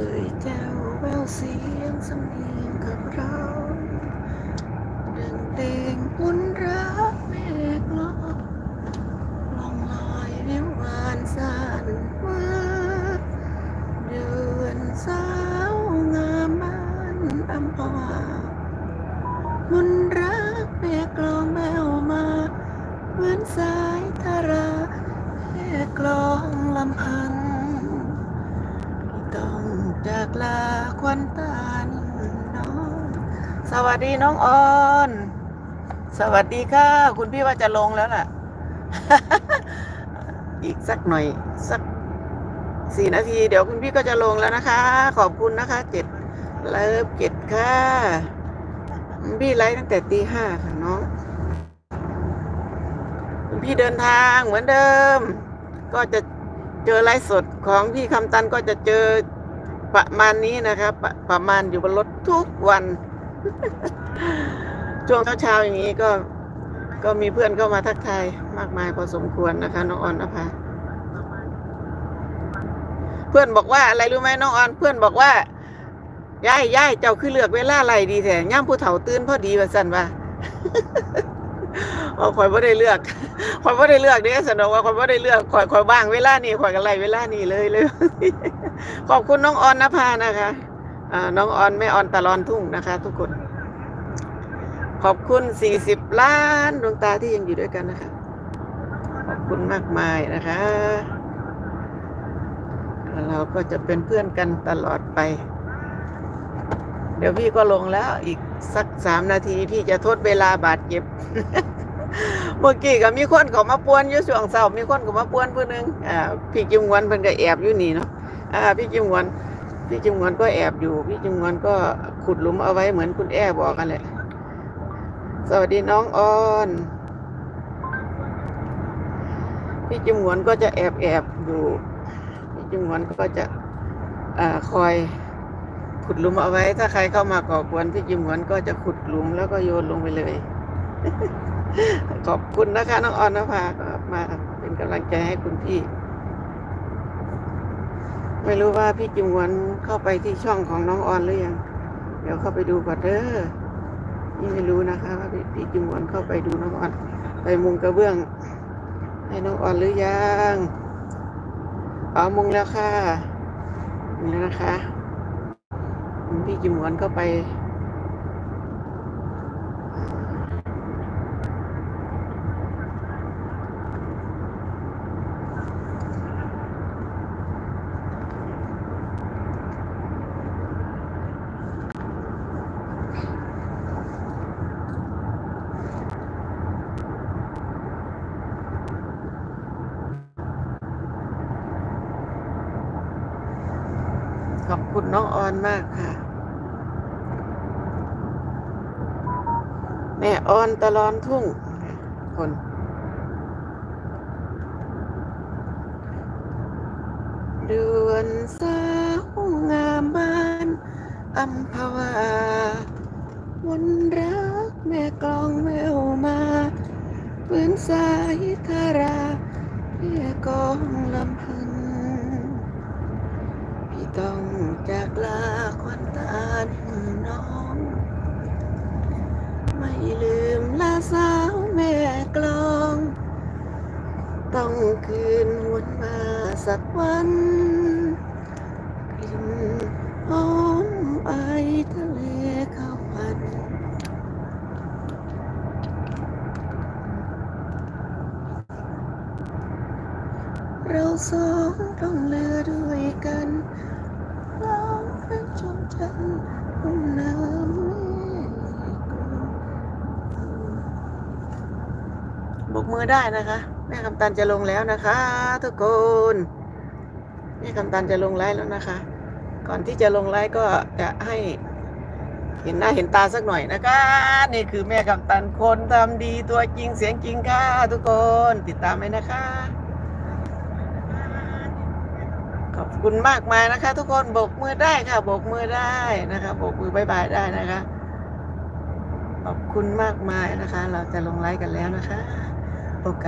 เคยแจวแววเสียงสำเนียงกับเราดังเพลงอุ่นรักเมฆลอยลองลอยวิววานสันมาเดือนสาวงามบ้านอำภาวามุนรักเปียกลองแววมาเหมือนสายธาราเปียกลองลำพันที่ต้อง จากลาควันตานิน้องสวัสดีน้องออน สวัสดีค่ะ คุณพี่ว่าจะลงแล้วล่ะ อีกสักหน่อย สักสี่นาที เดี๋ยวคุณพี่ก็จะลงแล้วนะคะ ขอบคุณนะคะเจ็ดเลิฟเจ็ดค่ะพี่ไลฟ์ตั้งแต่ตีห้าค่ะน้องคุณพี่เดินทางเหมือนเดิม ก็จะเจอไลฟ์สดของพี่คำตันก็จะเจอ ประมาณนี้นะครับปประมาณอยู่บนรถทุกวัน ช่วงเช้าๆอย่างนี้ก็ ก็มีเพื่อนเข้ามาทักทายมากมายพอสมควรนะคะน้องออนนภาเพื่อนบอกว่าอะไรรู้ไหมน้องออน เพื่อนบอกว่าย่ายย่ายเจ้าคือเลือกเวลาอะไรดีแท้ย่ำผู้เฒ่าตื่นพอดีว่าสั่นว่า ว่าข่อยบ่ได้เลือกข่อยบ่ได้เลือกเด้สนองว่าข่อยบ่ได้เลือกข่อยข่อยบ้างเวลานี้ข่อยก็ไล่เวลานี้เลยเลยขอบคุณน้องออนนภานะคะน้องออนแม่ออนตะลอนทุ่งนะคะ ทุกคน ขอบคุณ40ล้านดวงตาที่ยังอยู่ด้วยกันนะคะ ขอบคุณมากมายนะคะเราก็จะเป็นเพื่อนกันตลอดไป เดี๋ยวพี่ก็ลงแล้วอีกสักสามนาทีพี่จะทดเวลาบาดเจ็บ เมื่อกี้ก็มีคนเขามาป่วนอยู่ช่วงเช้ามีคนเขามาป่วนผู้หนึงอ่าพี่จิมงวนเพิ่นก็แอบอยู่นี่เนาะอ่าพี่จิมงวนพี่จิมงวนก็แอบอยู่ พี่จิมงวนก็ขุดหลุมเอาไว้เหมือนคุณแอ้บอกกันแหละสวัสดีน้องออนพี่จิมงวนก็จะแอบแอบอยู่พี่จิมงวนก็จะอ่าคอยขุดหลุมเอาไว้ถ้าใครเข้ามาก่อกวนพี่จิมหวนก็จะขุดหลุมแล้วก็โยนลงไปเลย ขอบคุณนะคะน้องออนนภาก็มาเป็นกำลังใจให้คุณพี่ ไม่รู้ว่าพี่จิมวนเข้าไปที่ช่องของน้องออนหรือยัง เดี๋ยวเข้าไปดูก่อนเด้อนี่ไม่รู้นะคะว่าพี่จิมวนเข้าไปดูน้องออนไปมุงกระเบื้อง ให้น้องออนหรือยังอ๋อมุงแล้วค่ะมุงแล้วนะคะพี่จิมวนก็ไป ขอบคุณน้องออนมากค่ะ แม่ออนตะลอนทุ่ง คน เดือนสาวงามบ้านอัมพวาวนรักแม่กลองแววมาเหมือนสายธาราเพียกองลำพึง ต้องจากลาควันตาน้อง ไม่ลืมลาสาวแม่กลอง ต้องคืนวนมาสักวันกลิ่นหอมไอทะเลเข้าพันเราสองต้องเลือด้วยกัน ร้องเป็นชมจันทร์บนน้ำบกมือได้นะคะ แม่คำตันจะลงแล้วนะคะ ทุกคนแม่คำตันจะลงไลฟ์แล้วนะคะ ก่อนที่จะลงไลฟ์ก็จะให้ เห็นหน้าเห็นตาสักหน่อยนะคะ นี่คือแม่คำตันคนทำดีตัวจริงเสียงจริงค่ะ ทุกคนติดตามไหมนะคะ ข อบคุณมากมายนะคะ ทุกคนโบกมือได้ค่ะโบกมือได้นะคะโบกมือบายบายได้นะคะ ขอบคุณมากมายนะคะ เราจะลงไลฟ์กันแล้วนะคะ